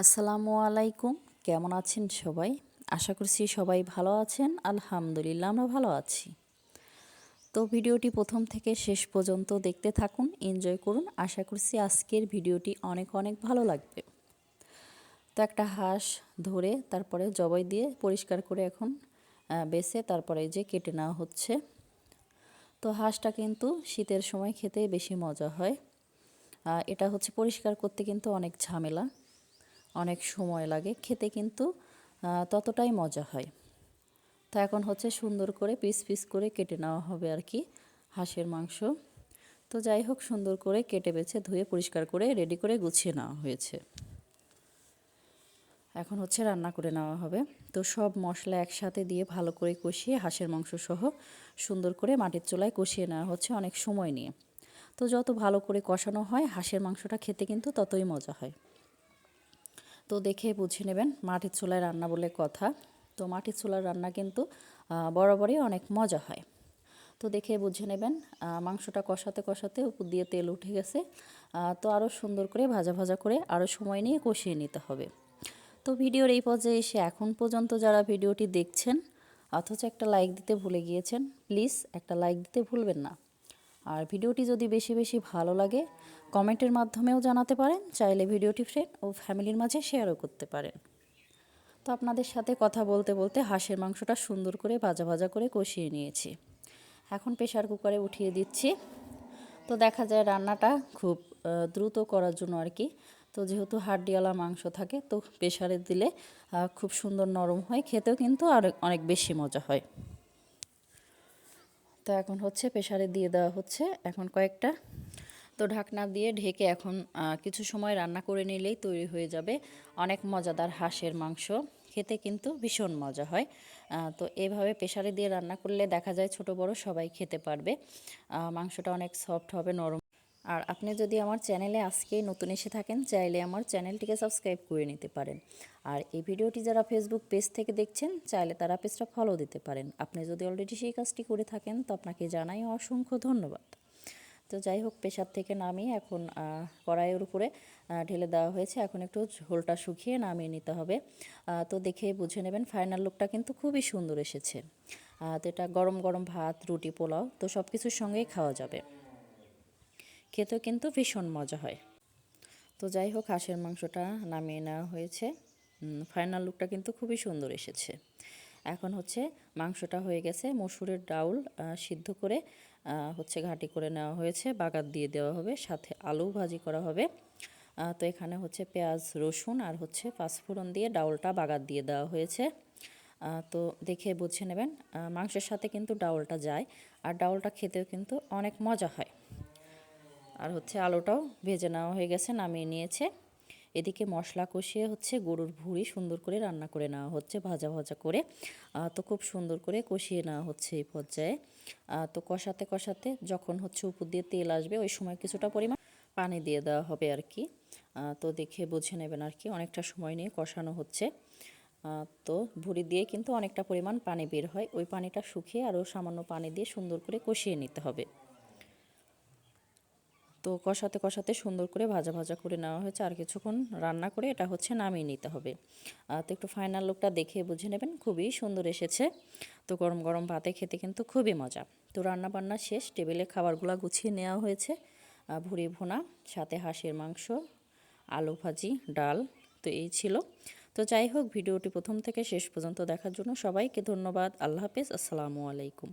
আসসালামু আলাইকুম। কেমন আছেন সবাই? আশা করছি সবাই ভালো আছেন। আলহামদুলিল্লাহ, আমরা ভালো আছি। তো ভিডিওটি প্রথম থেকে শেষ পর্যন্ত দেখতে থাকুন, এনজয় করুন। আশা করছি আজকের ভিডিওটি অনেক অনেক ভালো লাগবে। তো একটা হাঁস ধরে তারপরে জবাই দিয়ে পরিষ্কার করে এখন বেছে তারপরে যে কেটে নেওয়া হচ্ছে। তো হাঁসটা কিন্তু শীতের সময় খেতে বেশি মজা হয়। এটা হচ্ছে পরিষ্কার করতে কিন্তু অনেক ঝামেলা। অনেক সময় লাগে, খেতে কিন্তু ততটাই মজা হয়। তো এখন হচ্ছে সুন্দর করে পিস পিস করে কেটে নেওয়া হবে আর কি, হাঁসের মাংস। তো যাই হোক, সুন্দর করে কেটে বেছে ধুয়ে পরিষ্কার করে রেডি করে গুছিয়ে নেওয়া হয়েছে। এখন হচ্ছে রান্না করে নেওয়া হবে। তো সব মশলা একসাথে দিয়ে ভালো করে কষিয়ে হাঁসের মাংস সহ সুন্দর করে মাটির চুলায় কষিয়ে নেওয়া হচ্ছে অনেক সময় নিয়ে। তো যত ভালো করে কষানো হয়, হাঁসের মাংসটা খেতে কিন্তু ততই মজা হয়। তো দেখে বুঝে নেবেন মাটির চুলায় রান্না বলে কথা। তো মাটির চুলার রান্না কিন্তু বরাবরই অনেক মজা হয়। তো দেখে বুঝে নেবেন মাংসটা কষাতে কষাতে উপর দিয়ে তেল উঠে গেছে। তো আরও সুন্দর করে ভাজা ভাজা করে আরও সময় নিয়ে কষিয়ে নিতে হবে। তো ভিডিওর এই পর্যায়ে এসে এখন পর্যন্ত যারা ভিডিওটি দেখছেন, অথচ একটা লাইক দিতে ভুলে গিয়েছেন প্লিজ একটা লাইক দিতে ভুলবেন না। আর ভিডিওটি যদি বেশি বেশি ভালো লাগে, কমেন্টের মাধ্যমেও জানাতে পারেন, চাইলে ভিডিওটি ফ্রেন্ড ও ফ্যামিলির মাঝে শেয়ারও করতে পারেন। তো আপনাদের সাথে কথা বলতে বলতে হাঁসের মাংসটা সুন্দর করে ভাজা ভাজা করে কষিয়ে নিয়েছি। এখন প্রেশার কুকারে উঠিয়ে দিচ্ছি। তো দেখা যায় রান্নাটা খুব দ্রুত করার জন্য আর কি। তো যেহেতু হাড্ডিওয়ালা মাংস থাকে, তো প্রেশারে দিলে খুব সুন্দর নরম হয়, খেতেও কিন্তু আর অনেক বেশি মজা হয়। তো এখন হচ্ছে প্রেশারে দিয়ে দেওয়া হচ্ছে এখন কয়েকটা। তো ঢাকনা দিয়ে ঢেকে এখন কিছু সময় রান্না করে নিলেই তৈরি হয়ে যাবে অনেক মজাদার হাঁসের মাংস। খেতে কিন্তু ভীষণ মজা হয়। তো এভাবে প্রেশারে দিয়ে রান্না করলে দেখা যায় ছোট বড় সবাই খেতে পারবে। মাংসটা অনেক সফট হবে, নরম আর আপনি যদি আমার চ্যানেলে আজকেই নতুন এসে থাকেন, চাইলে আমার চ্যানেলটিকে সাবস্ক্রাইব করে নিতে পারেন। আর এই ভিডিওটি যারা ফেসবুক পেজ থেকে দেখছেন, চাইলে তারা পেজটা ফলো দিতে পারেন। আপনি যদি অলরেডি সেই কাজটি করে থাকেন, তো আপনাকে জানাই অসংখ্য ধন্যবাদ। তো যাই হোক প্রেশার থেকে নামিয়ে এখন কড়াইয়ের উপরে ঢেলে দেওয়া হয়েছে। এখন একটু ঝোলটা শুকিয়ে নামিয়ে নিতে হবে। তো দেখে বুঝে নেবেন ফাইনাল লুকটা কিন্তু খুবই সুন্দর এসেছে। তো এটা গরম গরম ভাত, রুটি, পোলাও, তো সব কিছুর সঙ্গেই খাওয়া যাবে। খেতেও কিন্তু ভীষণ মজা হয়। তো যাই হোক, হাঁসের মাংসটা নামিয়ে নেওয়া হয়েছে। ফাইনাল লুকটা কিন্তু খুবই সুন্দর এসেছে। এখন হচ্ছে মাংসটা হয়ে গেছে, মসুরের ডাউল সিদ্ধ করে হচ্ছে ঘাটি করে নেওয়া হয়েছে বাগাত দিয়ে দেওয়া হবে, সাথে আলু ভাজি করা হবে। তো এখানে হচ্ছে পেঁয়াজ, রসুন আর হচ্ছে পাঁচফোড়ন দিয়ে ডাউলটা বাগাত দিয়ে দেওয়া হয়েছে। তো দেখে বুঝে নেবেন মাংসের সাথে কিন্তু ডাউলটা যায়, আর ডাউলটা খেতেও কিন্তু অনেক মজা হয়। আর হচ্ছে আলুটাও ভেজে নেওয়া হয়ে গেছে, নামিয়ে নিয়েছে। এদিকে মশলা কষিয়ে হচ্ছে গরুর ভুঁড়ি সুন্দর করে রান্না করে নেওয়া হচ্ছে, ভাজা ভাজা করে। তো খুব সুন্দর করে কষিয়ে নেওয়া হচ্ছে এই পর্যায়ে। তো কষাতে কষাতে যখন হচ্ছে উপর দিয়ে তেল আসবে, ওই সময় কিছুটা পরিমাণ পানি দিয়ে দেওয়া হবে আর কি। তো দেখে বুঝে নেবেন আর কি, অনেকটা সময় নিয়ে কষানো হচ্ছে। তো ভুড়ি দিয়ে কিন্তু অনেকটা পরিমাণ পানি বের হয়, ওই পানিটা শুকিয়ে আরও সামান্য পানি দিয়ে সুন্দর করে কষিয়ে নিতে হবে। তো কষাতে কষাতে সুন্দর করে ভাজা ভাজা করে নেওয়া হয়েছে। আর কিছুক্ষণ রান্না করে এটা হচ্ছে নামিয়ে নিতে হবে। তো একটু ফাইনাল লুকটা দেখে বুঝে নেবেন, খুবই সুন্দর এসেছে। তো গরম গরম ভাতে খেতে কিন্তু খুবই মজা। তো রান্না বান্না শেষ, টেবিলে খাবারগুলো গুছিয়ে নেওয়া হয়েছে। ভুড়ি ভোনা, সাথে হাঁসের মাংস, আলু ভাজি, ডাল, তো এই ছিল। তো যাই হোক, ভিডিওটি প্রথম থেকে শেষ পর্যন্ত দেখার জন্য সবাইকে ধন্যবাদ। আল্লাহ হাফেজ, আসসালামু আলাইকুম।